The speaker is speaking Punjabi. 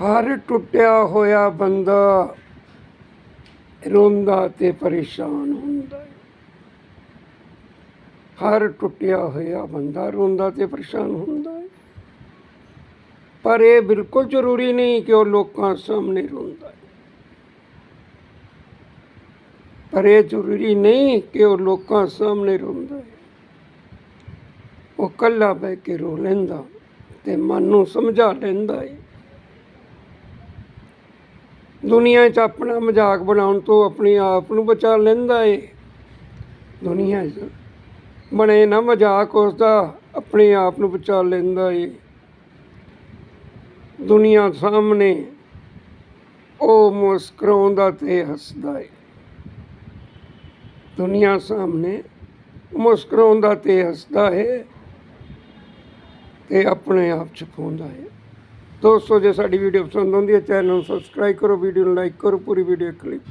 ਹਰ ਟੁੱਟਿਆ ਹੋਇਆ ਬੰਦਾ ਰੋਂਦਾ ਤੇ ਪਰੇਸ਼ਾਨ ਹੁੰਦਾ ਹੈ। ਹਰ ਟੁੱਟਿਆ ਹੋਇਆ ਬੰਦਾ ਰੋਂਦਾ ਤੇ ਪਰੇਸ਼ਾਨ ਹੁੰਦਾ ਹੈ। ਪਰ ਇਹ ਬਿਲਕੁਲ ਜ਼ਰੂਰੀ ਨਹੀਂ ਕਿ ਉਹ ਲੋਕਾਂ ਸਾਹਮਣੇ ਰੋਂਦਾ ਹੈ। ਪਰ ਇਹ ਜ਼ਰੂਰੀ ਨਹੀਂ ਕਿ ਉਹ ਲੋਕਾਂ ਸਾਹਮਣੇ ਰੋਂਦਾ ਹੈ। ਉਹ ਕੱਲਾ ਬਹਿ ਕੇ ਰੋ ਲੈਂਦਾ ਤੇ ਮਨ ਨੂੰ ਸਮਝਾ ਲੈਂਦਾ ਹੈ। ਦੁਨੀਆ 'ਚ ਆਪਣਾ ਮਜ਼ਾਕ ਬਣਾਉਣ ਤੋਂ ਆਪਣੇ ਆਪ ਨੂੰ ਬਚਾ ਲੈਂਦਾ ਏ। ਦੁਨੀਆ 'ਚ ਬਣੇ ਨਾ ਮਜ਼ਾਕ, ਉਸਦਾ ਆਪਣੇ ਆਪ ਨੂੰ ਬਚਾ ਲੈਂਦਾ ਏ। ਦੁਨੀਆ ਸਾਹਮਣੇ ਉਹ ਮੁਸਕਰਾਉਂਦਾ ਤੇ ਹੱਸਦਾ ਏ। ਦੁਨੀਆ ਸਾਹਮਣੇ ਮੁਸਕਰਾਉਂਦਾ ਤੇ ਹੱਸਦਾ ਹੈ ਤੇ ਆਪਣੇ ਆਪ ਛਪਾਉਂਦਾ ਏ। ਦੋਸਤੋ ਜੇ ਸਾਡੀ ਵੀਡੀਓ ਪਸੰਦ ਆਉਂਦੀ ਹੈ ਚੈਨਲ ਨੂੰ ਸਬਸਕ੍ਰਾਈਬ ਕਰੋ ਵੀਡੀਓ ਨੂੰ ਲਾਈਕ ਕਰੋ, ਪੂਰੀ ਵੀਡੀਓ ਕਲਿੱਪ